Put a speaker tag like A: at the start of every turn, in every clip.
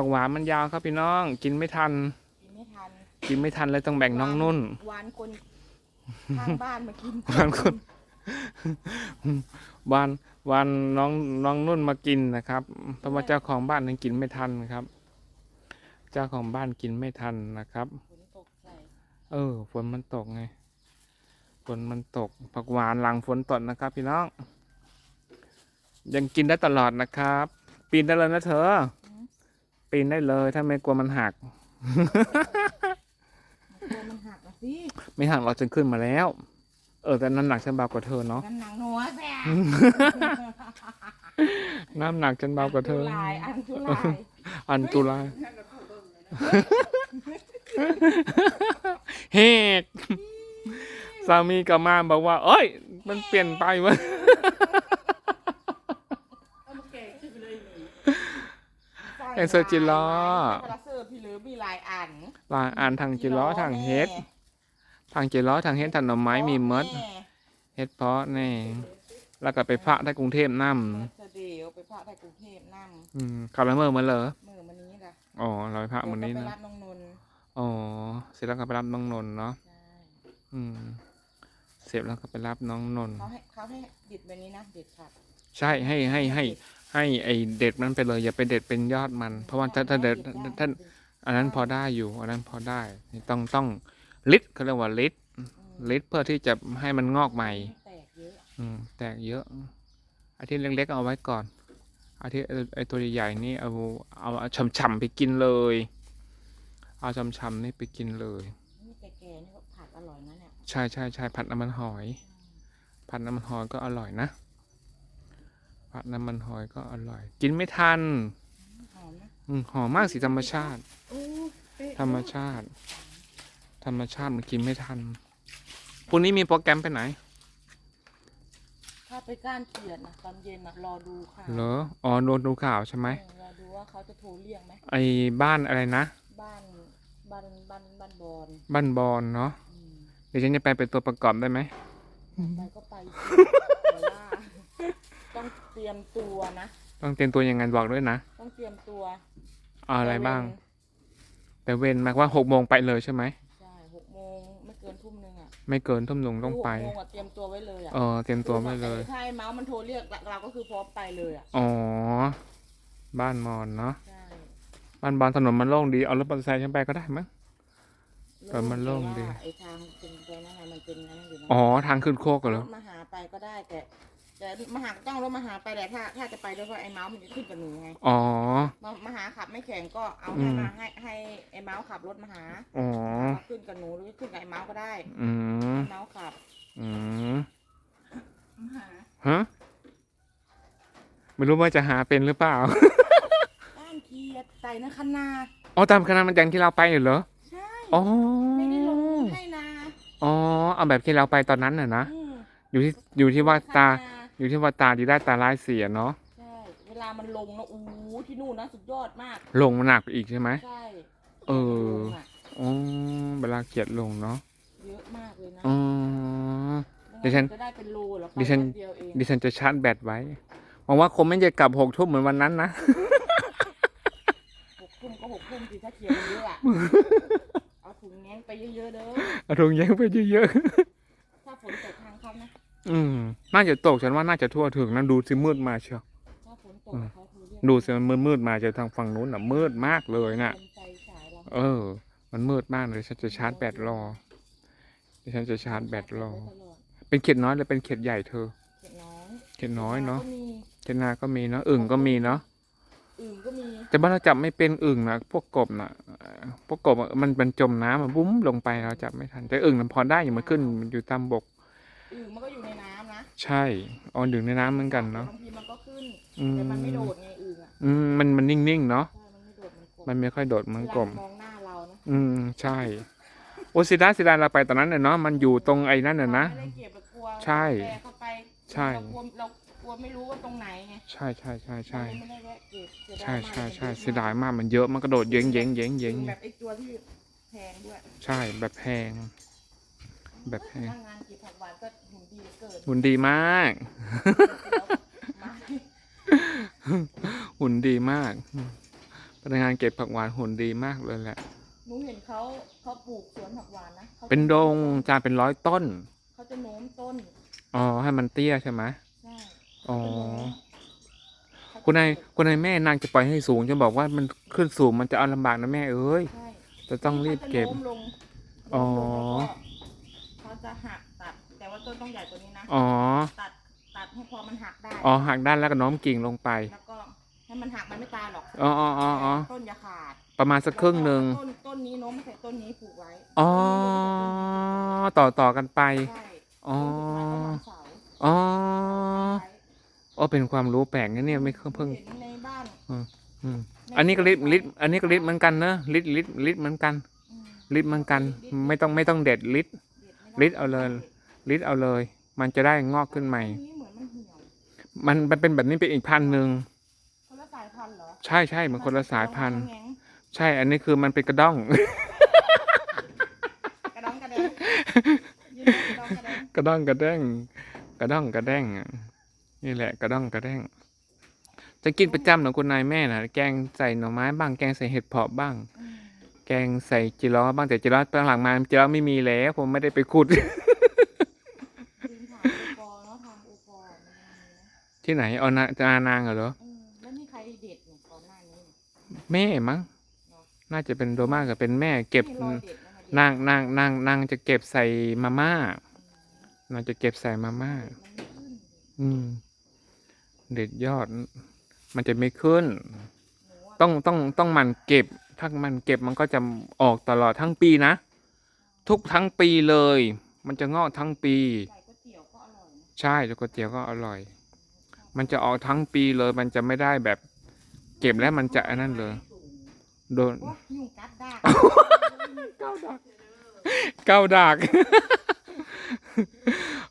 A: ผักหวานมันยาวครับพี่น้อง กินไม่ทัน
B: กินไม่ทัน
A: กินไม่ทันเลยต้องแบ่งน้องนุ่น
B: วานคนข้างบ้านมากิน
A: วานคนวานวานน้องน้องนุ่นมากินนะครับเพราะว่าเจ้าของบ้านนั้นกินไม่ทันครับ เจ้าของบ้านกินไม่ทันนะครับ
B: ฝนตกใส่
A: เออ ฝนมันตกไง ฝนมันตก ผักหวานหลังฝนตกนะครับ พี่น้อง ยังกินได้ตลอดนะครับ ปีนได้เลยนะเธอ ปีนได้เลย ถ้าไม่กลัวมันหัก
B: ตัวมันหักอะสิ
A: ไม่หักเราจนขึ้นมาแล้ว เออแต่น้ำหนักฉันเบากว่าเธอเนาะ
B: น้ำหนังหนัวแซ่
A: น้ำหนักฉันเบากว่าเธอ
B: ลายอันทุลาย
A: อันตุลายเฮกสามีกลับมาบอกว่า เอ้ย มันเปลี่ยนไปเวะ เอ็นเซอร์จิล้อ
B: พลาเซอร์พี่หรือมีลายอัน
A: ลายอ่านทางจิล้อทางเฮ็ดทางจิล้อทางเฮ็ดทางหน่อไม้มีมด
B: แเฮ็
A: ดเพาะแน่แล้วก็ไปพระที่กรุงเทพนํ
B: เสเดียวไปพระที่กรุงเทพนั่ง
A: อืมขับแล้วเมื่อมาเหรอ
B: มือมันนี้ล่ะ
A: อ๋อเราไปพระวันนี้
B: เดี๋ยว
A: นะ
B: ก็ไปรับน้องนนท์
A: อ๋อเสร็จแล้วก็ไปรับน้องนนท์เนาะ
B: ใช่
A: อืมเสร็จแล้วก็ไปรับน้องนนท์
B: เขาให้เขาให้ดิดแบบนี้นะดิดขาด
A: ใช่ให้ให้ให้ ให้ไอเด็ดมันไปเลย อย่าไปเด็ดเป็นยอดมัน เพราะว่าถ้าถ้าเด็ดถ้าอันนั้นพอได้อยู่ อันนั้นพอได้ต้องต้องลิดเขาเรียกว่าลิดลิดเพื่อที่จะให้มันงอกใหม่
B: แตกเยอะ
A: อืมแตกเยอะอาทิตย์เล็กๆเอาไว้ก่อนอาทิตย์ไอ้ไอตัวใหญ่ๆนี่เอาเอาเอาช่ำๆไปกินเลย เอาช่ำๆนี่ไปกินเลย
B: นี่แก่ๆนี่ก็ผัดอร่อยนะเนี่ย
A: ใช่ใช่ใช่ผัดน้ำมันหอย ผัดน้ำมันหอยก็อร่อยนะ ผัดน้ำมันหอยก็อร่อย กินไม่ทัน
B: หอมนะ
A: อืมหอมมากสิธรรมชาติ
B: โอ้เป๊ะ
A: ธรรมชาติ ธรรมชาติมันกินไม่ทันพรุ่งนี้มีโปรแกรมไปไหน
B: ถ้าไปก้านเขียดนะตอนเย็นนะรอดูค่ะ
A: เหรออ๋อโดนดูข่าวใช่ไหม
B: เออรอดูว่าเขาจะโทรเรียกไหม
A: ไอ้บ้านอะไรนะ
B: บ้านบ้านบ้านบ้านบอล
A: บ้านบอลเนาะ
B: อืม
A: เดี๋ยวฉันจะไปเป็นตัวประกอบได้ไหม
B: ไปก็ไปสิแต่ว่าต้อง เตรียมตัวนะ
A: ต้องเตรียมตัวยังไงบอกด้วยนะ
B: ต้องเตรียมตัว
A: เอาอะไรบ้าง
B: แต่
A: แต่เว้นมากว่าหกโมงไปเลยใช่ไหม
B: ใช่หกโมงไม่เกินทุ่มหนึ่งอะ
A: ไม่เกินทุ่มหนึ่งต้องไป
B: หกโมงอะเตรียมตัวไว้เลยอะ
A: เออเตรียมตัวไม่เลย
B: ถ้าไอ้เมาส์มันโทรเรียกเราก็คือพร้อมไปเลยอะ
A: อ๋อ บ้านมอนเนาะ
B: ใช่
A: บ้านบอลถนนมันโล่งดี เอารถมอเตอร์ไซค์ฉันไปก็ได้มั้งเออมันโล่งดี
B: แต่ว่าไอ้ทางเป็นไปนั่นน่ะมันเป็นนั่นอยู่นะ
A: อ๋อ ทางขึ้นโคกกันเหรอ
B: รถมาหาไปก็ได้แต่ แต่มาหาต้องรถมาหาไปแต่ถ้า ถ้าจะไปด้วยเพราะไอ้เมาส์มันจะขึ้นกับหนูไง
A: อ๋อ
B: มามาหาขับไม่แข็งก็เอา
A: อื
B: ให้
A: ม
B: มาให้ให้ไอ้เมาส์ขับรถมาหา
A: อ๋อ
B: ขึ้นกับหนูหรือขึ้นกับไอ้เมาส์ก็ได้
A: อืม
B: เมาส์ขับ
A: อืม
B: มาหา
A: ฮะ ไม่รู้ว่าจะหาเป็นหรือเปล่า
B: บ้านเคียดใส่นะคันนา
A: อ๋อ ตามคณะมันยังที่เราไปอยู่เหรอ
B: ใช่
A: อ๋อ
B: ไม่ได้ลงให้นา
A: อ๋อ เอาแบบที่เราไปตอนนั้นน่ะนะ
B: อืม
A: อยู่ที่ อยู่ที่ว่าตา
B: คันนา
A: อยู่ที่ว่าตาดีได้ตาร้ายเสียเนาะ
B: ใช่ เวลามันลงนะอู้ที่นู่นนะสุดยอดมาก
A: ลงมาหนักอีกใช่ไหม
B: ใช่
A: เออ
B: ลงะ
A: อ๋อเวลาเกียดลงเนาะ
B: เยอะมากเลยนะ
A: อ๋อ ดิฉัน
B: จะได้เป็นโลเหรอไป
A: ดิฉัน
B: แป๊บเดียวเอง
A: ดิฉันจะชาร์จแบตไว้หวังว่าคงไม่จะกลับหกทุ่มเหมือนวันนั้นนะ
B: หกทุ่มก็หกทุ่มสิถ้าเขียนเยอะอะเอาถุงแง้งไปเยอะๆเด้อ
A: เอาถุงยังไปเยอะ
B: ถ้าฝนตกทางเขานะ
A: ๆ อืม น่าจะตกฉันว่าน่าจะทั่วถึงนะดูสิมืดมาเชียว
B: ถ้าฝนตก
A: อืม
B: เขาโทรเรียก
A: ดูสิมันมืดๆมาจากทางฝั่งนู้นน่ะ มืดมากเลยน่ะ
B: เป็นไฟฉายเรา
A: เออ มันมืดมากเลยฉันจะชาร์จแบตรอดิฉันจะชาร์จแบตรอ
B: ไว้ตลอด
A: เป็นเข็ดน้อยหรือเป็นเข็ดใหญ่เธอ
B: เขียนน้อย
A: เข็ดน้อยเนาะ
B: ก็มี
A: เข็ดนาก็มีเนาะอึ่งก็มีเนาะ
B: อื่นก็มี
A: แต่บ้านเราจับไม่เป็นอึ่งนะพวกกบนะเอ่อพวกกบอะมันมันจมน้ำมันบุ้มลงไปเราจับไม่ทัน แต่อึ่งมันพอได้อยู่มันขึ้นมันอยู่ตามบก
B: อื่นมันก็อยู่ในน้ำนะ
A: ใช่ออนอยู่ในน้ำเหมือนกันเนาะ
B: บางทีมันก็ขึ้น
A: อืม
B: แต่มันไม่โดดไงอื่นอะ
A: อืมมันมันนิ่งๆเนาะ
B: ใช่มันไม่โดดมันกบ
A: มันไม่ค่อยโดดเหมือนกบ
B: เวลามองหน้าเรานะ
A: อืมใช่โอซิดาซิดาเราไปตอนนั้นเนี่ยเนาะมันอยู่ตรงไอ้นั่นน่ะนะ
B: ไม่ได้เก็บแบบกลัว
A: ใช่
B: แกเข้าไป
A: ใช่
B: เรากลัวเรากลัวไม่รู้ว่าตรงไหนไง
A: ใช่ใช่ใช่ใช่
B: เราไม่ได้แวะเก็บเสียดาย
A: ใช่
B: มาก
A: ใช่ใช่
B: มัน
A: เสียดายมากมันเยอะมันกระโดดเย้งเย้งเย้งเย้ง
B: แบบไอ้ตัวที่แพงด้วย
A: ใช่แบบแพง แบบแพง
B: พนักงานเก็บผักหวานก็หุ่นดีเหลือเกิน
A: หุ่นดีมาก
B: มา
A: หุ่นดีมาก พนักงานเก็บผักหวานหุ่นดีมากเลยแหละ
B: หนูเห็นเขาเขาปลูกสวนผักหวานนะขาจะ
A: เป็นดงจานเป็นร้อยต้น
B: เขาจะโน้มต้น
A: อ๋อ ให้มันเตี้ยใช่ไหม
B: ใช่
A: อ๋อ
B: เขาจะ
A: คุณนายคุณนายแม่นางจะปล่อยให้สูงจะบอกว่ามันขึ้นสูงมันจะเอาลำบากนะแม่เอ้ย
B: ใช่
A: จะต้องรีบเก็บ
B: ขาจะโน้มลง
A: อ๋อ
B: จะหักตัด แต่ว่าต้นต้องใหญ่กว่านี้นะ
A: อ๋อ
B: ตัดตัดให้พอมันหักได้
A: อ๋อหักด้านแล้วก็โน้มกิ่งลงไป
B: แล้วก็ให้มันหักมันไม่ตายหรอก
A: อ๋ออ๋ออ๋ออ๋อ
B: ต้นอย่าขาด
A: ประมาณสักครึ่งหนึ่ง
B: ต้นต้นนี้โน้มใส่ต้นนี้ปลูกไว้
A: อ๋อ ต่อต่อกันไป
B: ใช่
A: อ๋อ
B: ต้นสุดท้ายก็วางเสา
A: อ๋อ
B: ไว้
A: อ๋อ เป็นความรู้แปลกนะเนี่ยไม่เคยเพิ่ง
B: เห็นในบ้าน
A: อืมอันนี้ก็ลิดลิดอันนี้ก็ลิดเหมือนกันเนอะลิดลิดลิดเหมือนกัน
B: อืม
A: ลิดเหมือนกัน ไม่ต้องไม่ต้องเด็ดลิด
B: เด็ดไม่ได้
A: ลิดเอาเลยลิดเอาเลย มันจะได้งอกขึ้นใหม่
B: ต้นนี้เหมือนมันเหี่ยว
A: มันมันเป็นแบบนี้เป็นอีกพันธุ์หนึ่ง
B: คนละสายพันธุ์เหรอ
A: ใช่ใช่เหมือนคนละสายพันธุ์
B: แงง
A: ใช่อันนี้คือมันเป็นกระด้อง
B: กระดองกระแดงยืนกระดองกระแดง
A: กระด้องกระแด้งกระด้องกระแด้งอะนี่แหละกระด้องกระแด้งจะกินประจำของคุณนายแม่นะแกงใส่หน่อไม้บ้างแกงใส่เห็ดเผาะบ้าง
B: อืม
A: แกงใส่จิล้อบ้างแต่จิล้อตอนหลังมาจิล้อไม่มีแล้ว ผมไม่ได้ไปขุด
B: ยืนถามโอปอเนาะทางโอปอมันยังมีนะ
A: ที่ไหนเอานาจะอานางเหรอ
B: อืมแล้วมีใครเด็ดเนี่ยก่อนหน้านี้เนี่ย
A: แม่มั้งน่าจะเป็นโดมากกับเป็นแม่ เก็บ
B: มีรอยเด็ดนะมาเด็ด
A: นางนางนางนางจะเก็บใส่มาม่านางจะเก็บใส่มาม่า
B: มันไม่ขึ้น
A: อืม เด็ดยอด มันจะไม่ขึ้น
B: หนูอะ
A: ต้องต้องต้องหมันเก็บ ถ้ามันเก็บมันก็จะออกตลอดทั้งปีนะ ทุกทั้งปีเลย มันจะงอกทั้งปี
B: ใส่ก๋วเตี๋ยวก็อร่อยนะ
A: ใช่แล้วก๋วยเตี๋ยวก็อร่อย มันจะออกทั้งปีเลย มันจะไม่ได้แบบ เก็บแล้วมันจะอันนั้นเลย โดน
B: โอ้ยุงกัดาก
A: เก้าดักเก้าดัก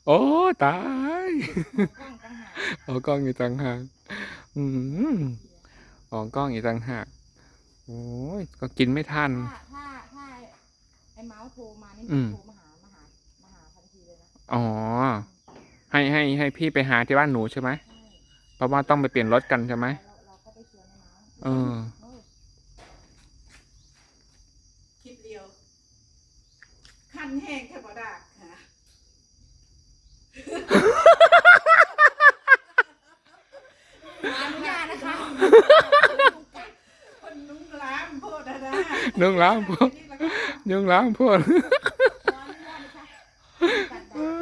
A: โอ้ ตาย
B: กล้องต่างหาก
A: อกกล้องอีกต่างหากอืมออกกล้องอีกต่างหาก โอ้ยก็กินไม่ทัน
B: ถ้าถ้าถ้าไอ้เมาส์โทรมานี่
A: อืม
B: โทรมาหามาหามาหาทันทีเลยนะ
A: อ๋อ ให้ให้ให้พี่ไปหาที่บ้านหนูใช่ไหม
B: ใช่
A: เพราะว่าต้องไปเปลี่ยนรถกันใช่ไหม
B: เราเราก็ไปชวนไอ้เมาส์
A: เออ
B: เออ
C: คลิปเดียวขั้นแห้งแค่บ่ได้ค่ะ
B: ขออนุญาตนะคะ
C: คนนุ่งล้ามโพด นะ
A: นุ่งล้ามโพด
C: นี่
A: งล้างพวก
B: ขออนุญานคะกัดดา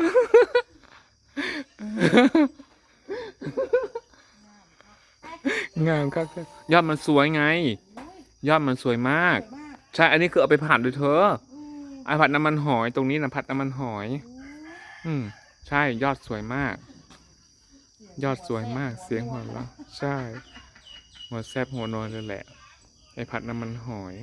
B: ก
A: งามครับยอดมันสวยไง
B: ย
A: อดมันสวยมาก ใช่ อันนี้คือเอาไปผัดด้วยเธอไอผัดน้ำมันหอยตรงนี้นะผัดน้ำมันหอย
B: อ้ย
A: อืมใช่ยอดสวยมาก ยอดสวยมาก เสียงหัวเราะใช่หัวแซบหัวนอนเลยแหละ ไอผัดน้ำมันหอย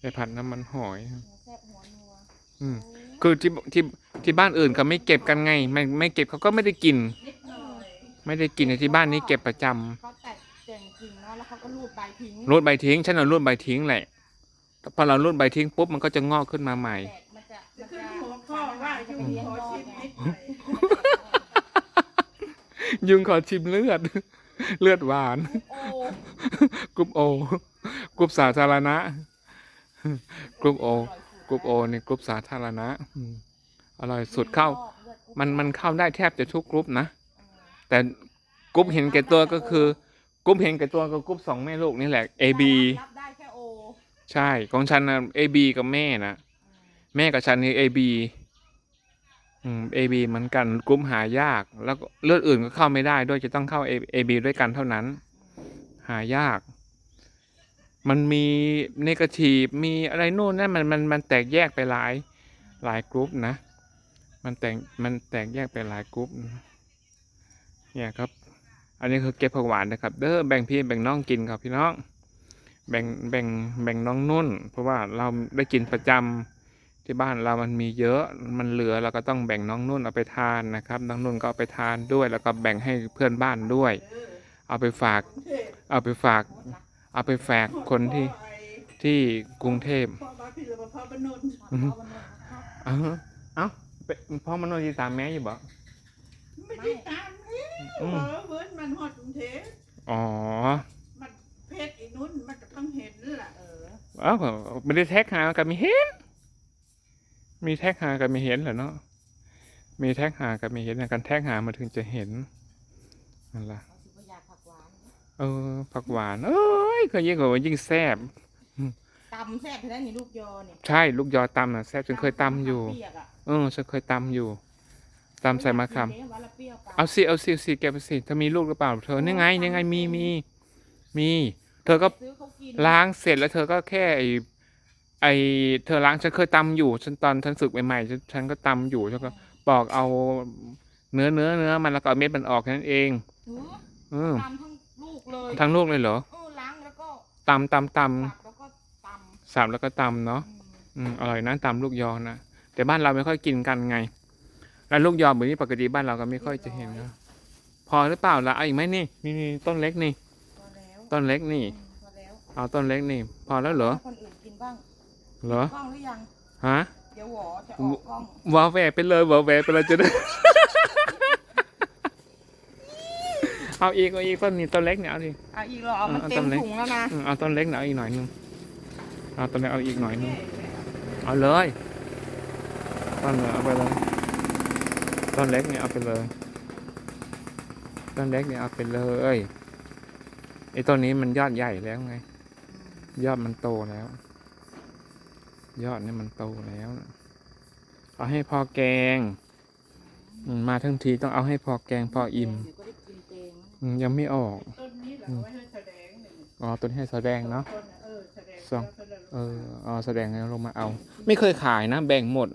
A: ไอผัดน้ำมันหอย
B: หัวแซ่บหัวนัว
A: อืม
B: โอ้ย
A: คือที่ที่ที่บ้านอื่นเขาไม่เก็บกันไง ไม่ไม่เก็บเขาก็ไม่ได้กิน
C: นิดหน่อย
A: ไม่ได้กินในที่บ้านนี้เก็บประจำ
B: เขาแตกแต่งจริงเนาะแล้วเขาก็รูดใบทิ้ง
A: รูดใบทิ้งฉันเอารูดใบทิ้งแหละพอเรารูดใบทิ้งปุ๊บมันก็จะงอกขึ้นมาใหม่
B: แตกมันจะ
C: จะ
B: มัน
C: ขึ้น
B: จะ
C: หัวข้อว่ายุ่ง
B: เลี้ยง
C: ขอ
B: ดอ
C: ชิ
B: ง
C: ม
B: ไง
C: นิดหน่อย
A: ยุงขอชิมเลือด เลือดหวาน
B: โอ้
A: กรุ๊ปโอกรุ๊ปสาธารณะ กรุ๊ปโอกรุ๊ปโอนี่กรุ๊ปสาธารณะอืมอร่อยสุดเข้า มันมันเข้าได้แทบจะทุกกรุ๊ปนะ แต่กรุ๊ปเห็นแก่ตัวก็คือกรุ๊ปเห็นแก่ตัวก็กรุ๊ปสองแม่ลูกนี่แหละ A B
B: รับได้แค่โอ
A: ใช่ของฉันนะ A B กับแม่นะแม่กับฉันนี่ A B อืม A B เหมือนกันกรุ๊ปหายาก แล้วก็เลือดอื่นก็เข้าไม่ได้ด้วยจะต้องเข้า A A B ด้วยกันเท่านั้น หายาก มันมีเนกาทีฟมีอะไรนู่นนั่นมันมันมันแตกแยกไปหลายหลายกรุ๊ปนะ มันแตกมันแตกแยกไปหลายกรุ๊ปเนี่ยครับ อันนี้คือเก็บผักหวานนะครับ เด้อแบ่งพี่แบ่งน้องกินครับพี่น้อง แบ่งแบ่งแบ่งน้องนุ่น เพราะว่าเราได้กินประจำที่บ้านเรามันมีเยอะมันเหลือเราก็ต้องแบ่งน้องนุ่นเอาไปทานนะครับ น้องนุ่นก็เอาไปทานด้วย แล้วก็แบ่งให้เพื่อนบ้านด้วย
C: เอา
A: ไปฝาก
C: เอา
A: ไปฝาก เอาไปฝากคนที่
C: พ่อไอ้
A: ที่กรุงเทพ
C: พ่อบาพี่หรือว่าพ่อบ้านนนท์
A: อือฮึเอ้าเอ้าเป็นพ่อมโนยีตามแม่อยู่บ่
C: ไม่ได้ตามนี่
A: อืม
C: เพราะเวิร์นมันฮอดกรุงเทพ
A: อ๋อ
C: มันเพชรอีนุช
A: เอ้าไม่ได้แท็กหากันไม่เห็น มีแท็กหากันไม่เห็นเหรอเนาะมีแท็กหากันไม่เห็นนะกันแท็กหามาถึงจะเห็นนั่นล่ะ
B: เออผักหวาน
A: เอ้ยเคยยิ่งกว่ายิ่งแซ่บ
B: ตำแซ่บแท้นี่ลูกยอเนี่ย
A: ใช่ลูกยอตำนะแซ่บฉันเคยตำอยู่
B: เปียกอะ
A: เออฉันเคยตำอยู่ตำใส่มะขาม
B: เดี๋ยววันละเปรี้ยวปล
A: เอาสิเอาสิเอาสิแกไปสิเธอมีลูกหรือเปล่า เธอนี่ไงนี่ไงมีมีมี เธอก็
B: ซื้อเขากิน
A: ล้างเสร็จแล้วเธอก็แค่ไอไอเธอล้างฉันเคยตำอยู่ฉันตอนฉันฝึกใหม่ๆฉันฉันก็ตำอยู่ฉันก็ปอกเอาเนื้อเนื้อเนื้อมันแล้วก็เอาเม็ดมันออกแค่นั้นเอง
B: หือ
A: เออ
B: ตำทั้งลูก เลย
A: ทั้งลูกเลยเหรอ
B: เออล้างแล้วก็
A: ตำตำต
B: สับแล้วก็ตำ
A: สับแล้วก็ตำเนาะำ
B: อืม
A: อืมอร่อยนะตำลูกยอนะแต่บ้านเราไม่ค่อยกินกันไง แล้วลูกยอแบบนี้ปกติบ้านเราก็ไม่ค่อยจะเห็นนะพอหรือเปล่าล่ะเอาอีกไหมนี่นี่นี่ต้นเล็กนี่
B: พอแล้ว
A: ต้นเล็กนี่
B: อืมพอแล้ว
A: เอาต้นเล็กนี่ พอแล้วเหรอ
B: ให้คนอื่นกินบ้าง
A: เหรอ
B: กล้องหรือยัง
A: ฮะ
B: เดี๋ยวหวอจะออกกล้อง
A: วาแวไปเลยวาแวไปเลยจะได้ เอาอีกเอาอีกต้นนี้ต้นเล็กเนี่ยเอาดิ
B: เอาอีกเหรอมัน
A: เอา
B: เต็ม
A: ตำเลย
B: ถุงแล้วนะ
A: อืมเอาต้นเล็กเนี่ยเอาอีกหน่อยนึงเอาต้นเล็กเอาอีกหน่อยนึงเอาเลยต้นเนี่ยเอาไปเลยต้นเล็กเนี่ยเอาไปเลยต้นเล็กเนี่ยเอาไปเลยไอ้ต้นนี้มันยอดใหญ่แล้วไง ยอดมันโตแล้ว ยอดเนี่ยมันโตแล้วนะเอาให้พอแกงอืมมาทั้งทีต้องเอาให้พอแกงพออิ่ม
B: อง
A: อืมยังไม่ออก
C: ต้นนี้เหรอเอาไว้ให้แสดงหนึ่ง
A: อ๋อต้นให้แสดงเนาะ
C: ต้นน่ะเออแสดง
A: สอง
C: แล้วก็เลย
A: เออเอาแสดงแล้วลงมาเอา ไม่เคยขายนะ แบ่งหมด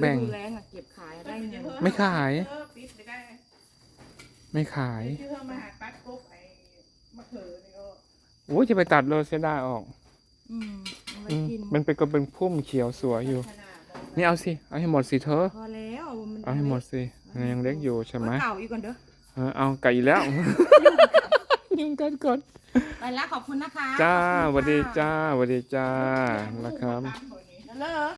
A: แบ่ง
B: ดูแรงอะเก็บขายได้เงิน
A: ไม่ขาย
C: เออปิดไม่ได้
A: ไม่ขาย
C: ที่เพิ่มมาหาปัดปุ๊บไอ้มะเขือนี่ก็
A: โอ้ยจะไปตัดโรเซด้าออก
B: อืมเอาไป
A: อืม
B: กิน
A: มันเป็นก็เป็นพุ่มเขียวสวยอยู่
C: ขนาดบอก
A: นี่เอาสิ เอาให้หมดสิเธอ
B: พอแล้วมัน
A: เอาให้หมดสิมันยังเล็กอยู่ใช่ไหม
B: เอาเก่าอีกก่อนเด้อ
A: เออเอาไก่แล้ว ยุ่งกันก่อน
B: ไปแล้วขอบคุณนะคะ
A: จ้า
B: ขอบ
A: ส
B: คุณ
A: วัสดี
B: ค่ะ
A: จ้าสวัสดีจ้านะครับ
C: ตามหมดนี้
B: เลิก